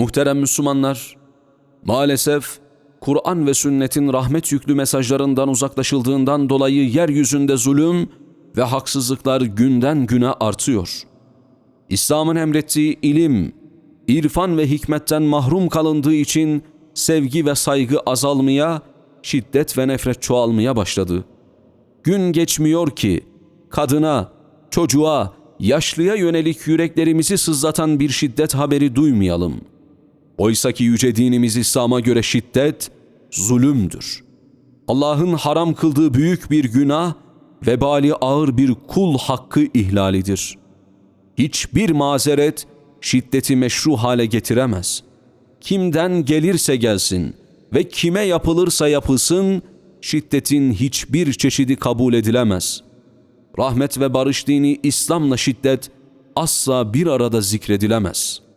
Muhterem Müslümanlar, maalesef Kur'an ve sünnetin rahmet yüklü mesajlarından uzaklaşıldığından dolayı yeryüzünde zulüm ve haksızlıklar günden güne artıyor. İslam'ın emrettiği ilim, irfan ve hikmetten mahrum kalındığı için sevgi ve saygı azalmaya, şiddet ve nefret çoğalmaya başladı. Gün geçmiyor ki kadına, çocuğa, yaşlıya yönelik yüreklerimizi sızlatan bir şiddet haberi duymayalım. Oysa ki yüce dinimiz İslam'a göre şiddet zulümdür. Allah'ın haram kıldığı büyük bir günah, vebali ağır bir kul hakkı ihlalidir. Hiçbir mazeret şiddeti meşru hale getiremez. Kimden gelirse gelsin ve kime yapılırsa yapılsın, şiddetin hiçbir çeşidi kabul edilemez. Rahmet ve barış dini İslam'la şiddet asla bir arada zikredilemez.''